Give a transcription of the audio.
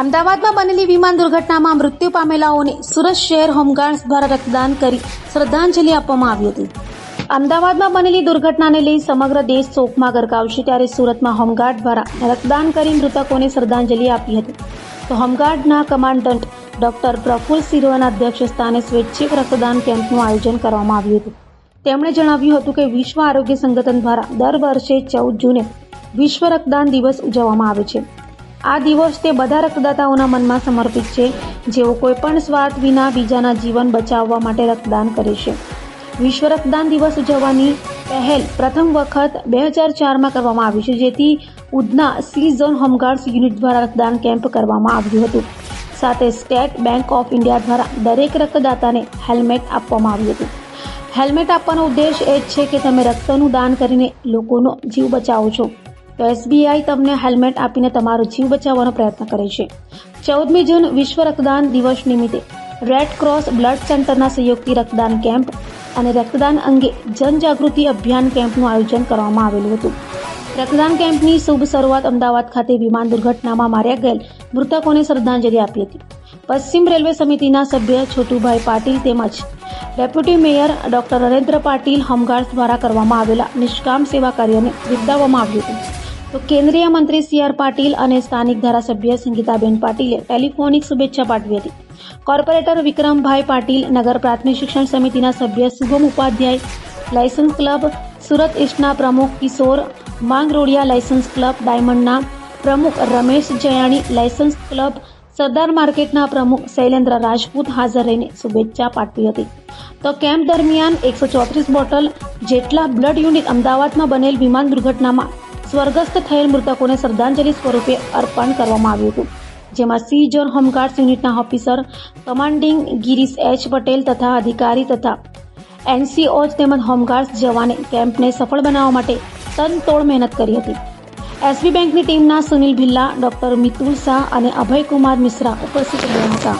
અમદાવાદમાં બનેલી વિમાન દુર્ઘટનામાં મૃત્યુ પામેલાઓને સુરત શહેર હોમગાર્ડ્સ દ્વારા રક્તદાન કરી શ્રદ્ધાંજલિ આપવામાં આવી હતી. અમદાવાદમાં બનેલી દુર્ઘટનાને લઈ સમગ્ર દેશ શોકમાં ગરકાવશે ત્યારે સુરતમાં હોમગાર્ડ દ્વારા રક્તદાન કરી મૃતકોને શ્રદ્ધાંજલિ આપી હતી. તો હોમગાર્ડના કમાન્ડન્ટ ડોક્ટર પ્રફુલ સિરોના અધ્યક્ષ સ્થાને સ્વૈચ્છિક રક્તદાન કેમ્પનું આયોજન કરવામાં આવ્યું હતું. તેમણે જણાવ્યું હતું કે વિશ્વ આરોગ્ય સંગઠન દ્વારા દર વર્ષે ચૌદ જૂને વિશ્વ રક્તદાન દિવસ ઉજવવામાં આવે છે. આ દિવસ તે બધા રક્તદાતાઓના મનમાં સમર્પિત છે, જેઓ કોઈપણ સ્વાર્થ વિના બીજાના જીવન બચાવવા માટે રક્તદાન કરે છે. વિશ્વ રક્તદાન દિવસ ઉજવવાની પહેલ પ્રથમ વખત બે હજાર ચારમાં કરવામાં આવી છે, જેથી Udhna C zone home guards unit દ્વારા રક્તદાન કેમ્પ કરવામાં આવ્યું હતું. સાથે સ્ટેટ બેંક ઓફ ઇન્ડિયા દ્વારા દરેક રક્તદાતાને હેલ્મેટ આપવામાં આવ્યું હતું. હેલ્મેટ આપવાનો ઉદ્દેશ એ જ છે કે તમે રક્તનું દાન કરીને લોકોનો જીવ બચાવો છો. તો એસબીઆઈ તમને હેલ્મેટ આપીને તમારો જીવ બચાવવાનો પ્રયત્ન કરે છે. ચૌદમી જૂન વિશ્વ રક્તદાન દિવસ નિમિત્તે રેડ ક્રોસ બ્લડ સેન્ટરના સહયોગથી રક્તદાન કેમ્પ અને રક્તદાન અંગે જનજાગૃતિ અભિયાન કેમ્પનું આયોજન કરવામાં આવેલું હતું. રક્તદાન કેમ્પની શુભ શરૂઆત અમદાવાદ ખાતે વિમાન દુર્ઘટનામાં માર્યા ગયેલ મૃતકોને શ્રદ્ધાંજલિ આપી હતી. પશ્ચિમ રેલવે સમિતિના સભ્ય છોટુભાઈ પાટીલ તેમજ deputy mayor doctor Narendra Patil home guard દ્વારા કરવામાં આવેલા નિષ્કામ સેવા કાર્યને બિરદાવવામાં આવ્યું હતું. તો કેન્દ્રીય મંત્રી સી આર પાટીલ અને સ્થાનિક ધારાસભ્ય સંગીતાબેન પાટીલે ટેલિફોનિક શુભેચ્છા પાઠવી હતી. કોર્પોરેટર વિક્રમભાઈ પાટીલ, નગર પ્રાથમિક શિક્ષણ સમિતિના સભ્ય શુભમ ઉપાધ્યાય, લાયસન્સ ક્લબ સુરત ઈસ્ટના પ્રમુખ કિશોર માંગરોડિયા, લાયસન્સ ક્લબ ડાયમંડના પ્રમુખ રમેશ જયાણી, લાયસન્સ ક્લબ સરદાર માર્કેટના પ્રમુખ શૈલેન્દ્ર રાજપૂત હાજર રહીને શુભેચ્છા પાઠવી હતી. તો કેમ્પ દરમિયાન એકસો ચોત્રીસ બોટલ જેટલા બ્લડ યુનિટ અમદાવાદમાં બનેલ વિમાન દુર્ઘટનામાં સ્વર્ગસ્થ થયેલ મૃતકોને શ્રદ્ધાંજલિ સ્વરૂપે અર્પણ કરવામાં આવ્યું હતું, જેમાં સી ઝોન હોમગાર્ડ્સ યુનિટના officer, commanding Girish H Patel તથા અધિકારી તથા એનસીઓ તેમજ હોમગાર્ડ્સ જવાને કેમ્પને સફળ બનાવવા માટે તનતોડ મહેનત કરી હતી. એસબી બેંકની ટીમના સુનિલ ભિલ્લા, ડોક્ટર મિતુલ શાહ અને અભયકુમાર મિશ્રા ઉપસ્થિત રહ્યા હતા.